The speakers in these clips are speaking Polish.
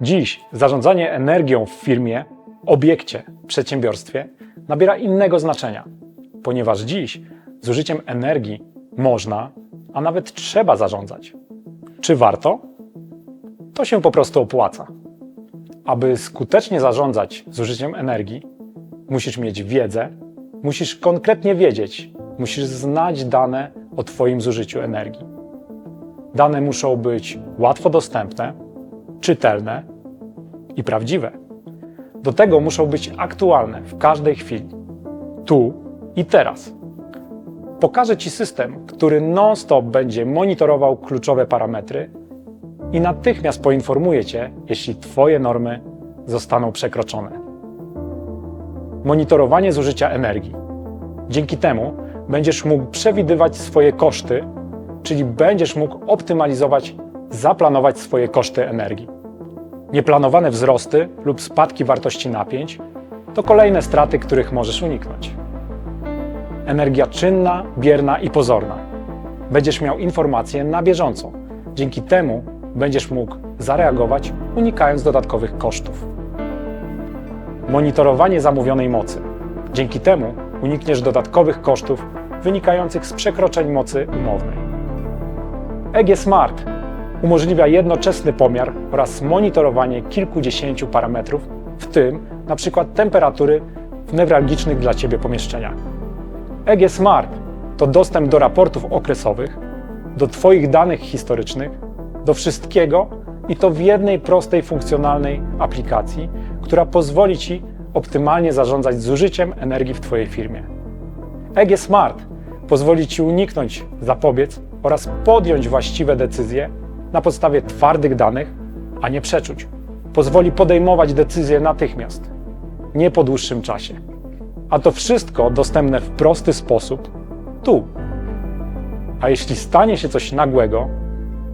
Dziś zarządzanie energią w firmie, obiekcie, przedsiębiorstwie nabiera innego znaczenia, ponieważ dziś zużyciem energii można, a nawet trzeba zarządzać. Czy warto? To się po prostu opłaca. Aby skutecznie zarządzać zużyciem energii, musisz mieć wiedzę, musisz konkretnie wiedzieć, musisz znać dane o Twoim zużyciu energii. Dane muszą być łatwo dostępne, czytelne i prawdziwe. Do tego muszą być aktualne w każdej chwili, tu i teraz. Pokażę Ci system, który non-stop będzie monitorował kluczowe parametry i natychmiast poinformuje Cię, jeśli Twoje normy zostaną przekroczone. Monitorowanie zużycia energii. Dzięki temu będziesz mógł przewidywać swoje koszty, czyli będziesz mógł optymalizować, zaplanować swoje koszty energii. Nieplanowane wzrosty lub spadki wartości napięć to kolejne straty, których możesz uniknąć. Energia czynna, bierna i pozorna. Będziesz miał informacje na bieżąco. Dzięki temu będziesz mógł zareagować, unikając dodatkowych kosztów. Monitorowanie zamówionej mocy. Dzięki temu unikniesz dodatkowych kosztów wynikających z przekroczeń mocy umownej. EG Smart umożliwia jednoczesny pomiar oraz monitorowanie kilkudziesięciu parametrów, w tym np. temperatury w newralgicznych dla Ciebie pomieszczeniach. EG Smart to dostęp do raportów okresowych, do Twoich danych historycznych, do wszystkiego i to w jednej prostej, funkcjonalnej aplikacji, która pozwoli Ci optymalnie zarządzać zużyciem energii w Twojej firmie. EG Smart pozwoli Ci uniknąć, zapobiec oraz podjąć właściwe decyzje na podstawie twardych danych, a nie przeczuć. Pozwoli podejmować decyzje natychmiast, nie po dłuższym czasie. A to wszystko dostępne w prosty sposób tu. A jeśli stanie się coś nagłego,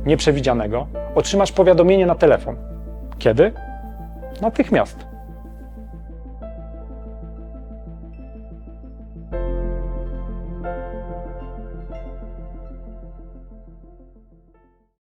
nieprzewidzianego, otrzymasz powiadomienie na telefon. Kiedy? Natychmiast.